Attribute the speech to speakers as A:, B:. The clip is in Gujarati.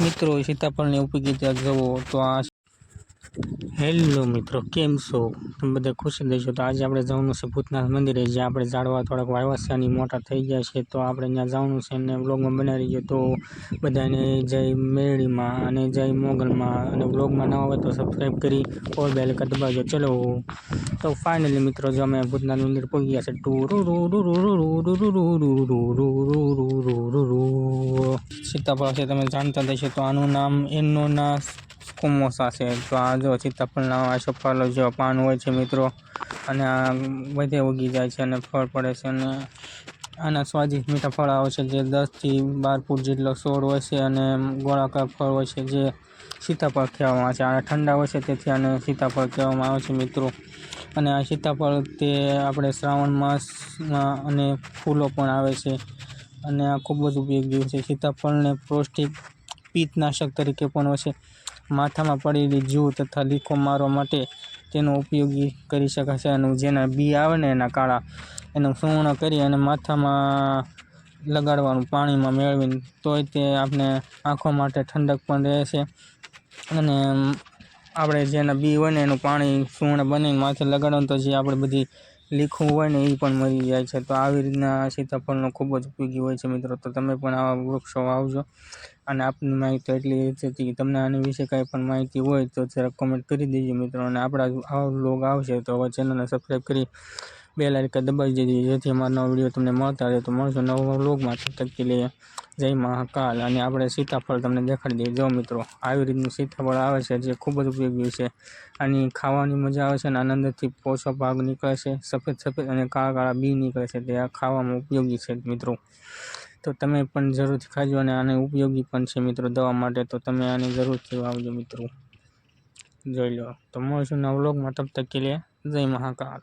A: મિત્રો, સીતાફળની ઉપયોગીતા જવો તો આ હેલો મિત્રો, કેમ છો? તમે બધા ખુશ દેશો તો આજે આપણે જવાનું છે ભૂતનાથ મંદિરે, જ્યાં આપણે ઝાડવા થોડાક અને મોટા થઈ ગયા છે. તો આપણે ત્યાં જવાનું છે અને વ્લોગમાં બનાવી રહીએ. તો બધાને જય મેળીમાં અને જય મોગલમાં. અને વ્લોગમાં ન હોય તો સબસ્ક્રાઈબ કરી, ઓલ બેલ કર દબાવજો. ચલો. તો ફાઇનલી મિત્રો, જો અમે ભૂતનાથ મંદિર પહોંચી ગયા છે. ટુ રૂ રૂ રૂ રૂ રૂ રૂ રૂ રૂ રૂ રૂ રૂ રૂ રૂ રૂ સીતાફળ છે તમે જાણતા દેશો તો આનું નામ એનોના કુમોસા છે. તો આ જો સીતાફળના આ સફાલો જેવા પાન હોય છે મિત્રો, અને આ બધે ઉગી જાય છે અને ફળ પડે છે અને આના સ્વાદિષ્ટ મીઠા ફળ આવે છે જે દસથી બાર ફૂટ જેટલો છોડ હોય છે અને ગોળાકાર ફળ હોય છે જે સીતાફળ કહેવામાં આવે છે. આ ઠંડા હોય છે તેથી આને સીતાફળ કહેવામાં આવે છે મિત્રો. અને આ સીતાફળ તે આપણે શ્રાવણ માસમાં અને ફૂલો પણ આવે છે. અને આ ખૂબ જ ઉપયોગી છે. સીતાફળને પૌષ્ટિક પિત્તનાશક તરીકે પણ છે. માથામાં પડેલી જૂ તથા લીખો મારવા માટે તેનો ઉપયોગી કરી શકાશે અને જેના બી આવે ને એના કાળા, એનું સૂર્ણ કરી અને માથામાં લગાડવાનું પાણીમાં મેળવીને તોય તે આપણે આંખો માટે ઠંડક પણ રહે છે. અને આપણે જેના બી હોય ને એનું પાણી સૂર્ણ બની માથે લગાડવાનું તો જે આપણે બધી લીખું હોય ને એ પણ મરી જાય છે. તો આવી રીતના સીતાફળનો ખૂબ જ ઉપયોગી હોય છે મિત્રો. તો તમે પણ આવા વૃક્ષો વાવજો. અને આપની માહિતી એટલી હતી કે તમને આની વિશે કાંઈ પણ માહિતી હોય તો જરાક કોમેન્ટ કરી દેજો મિત્રો. અને આપણા આવા લોગ આવશે તો હવે ચેનલને સબસ્ક્રાઈબ કરી બે લાઈક દબાવી દેજો જેથી અમારા નવો વીડિયો તમને મળતા રહે. તો મળશો નવા વ્લોગમાં. તક લે. જય મહાકાલ. અને આપણે સીતાફળ તમને દેખાડી દઈએ. જો મિત્રો, આવી રીતનું સીતાફળ આવે છે જે ખૂબ જ ઉપયોગી છે. આની ખાવાની મજા આવે છે અને આનંદથી પોષો ભાગ નીકળે છે. સફેદ સફેદ અને કાળા કાળા બી નીકળે છે. તે આ ખાવામાં ઉપયોગી છે મિત્રો. તો તમે પણ જરૂરથી ખાજો અને આને ઉપયોગી પણ છે મિત્રો દવા માટે. તો તમે આને જરૂરથી વાવજો મિત્રો. જોઈ લો. તો મળશું નવા વ્લોગમાં. તબ તક લીએ જય મહાકાલ.